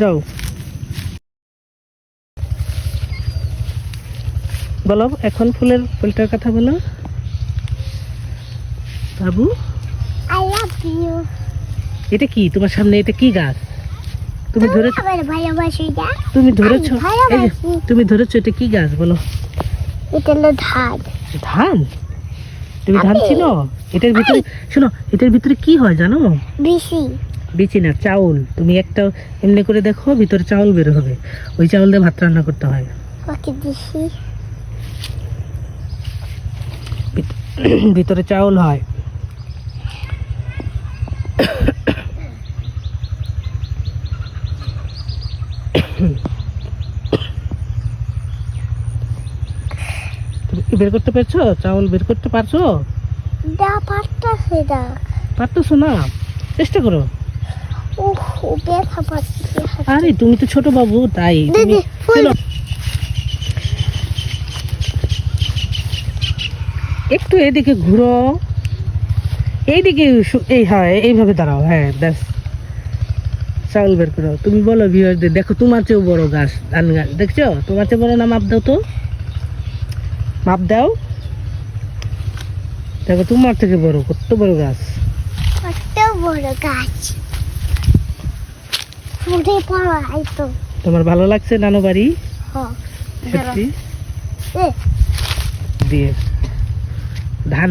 যাও। বলো এখন ফুলের ফুলটার কথা বলো। বাবু. এটা কি? তোমার সামনে এটা কি গাছ? তুমি ধরে তুমি ধরেছো তুমি ধরেছো এটা কি গাছ? বলো। এটা হলো ধান। ধান? তুমি ধান চিনো? এটার ভিতরে শোনো এটার ভিতরে কি হয় জানো? বেশি বিচি না চাউল। তুমি একটা এমনি করে দেখো ভিতরে চাউল বের হবে। ওই চাউল দিয়ে ভাত রান্না করতে হয়। ভিত- ভিতরে চাউল হয়। তুমি কি বের করতে পেরেছ? চাউল বের করতে পারছ? না। পারতেছো না? চেষ্টা করো। আরে তুমি তো ছোট বাবু তাই তুমি একটু এদিকে ঘুরো। এইদিকে এই হয় এইভাবে দাঁড়াও হ্যাঁ ব্যাস। চাউল বের করো। তুমি বলো ভিউয়ারদের দেখো তোমার চেয়েও বড় গাছ ধান গাছ দেখছ? তোমার চেয়ে বড় না মাপ দাও তো। মাপ দাও। দেখো তোমার থেকে বড় কত বড় গাছ। কত বড় গাছ। আইতো তোমার ভালো লাগছে নানু বাড়ি? সত্যি? দিয়ে। ধান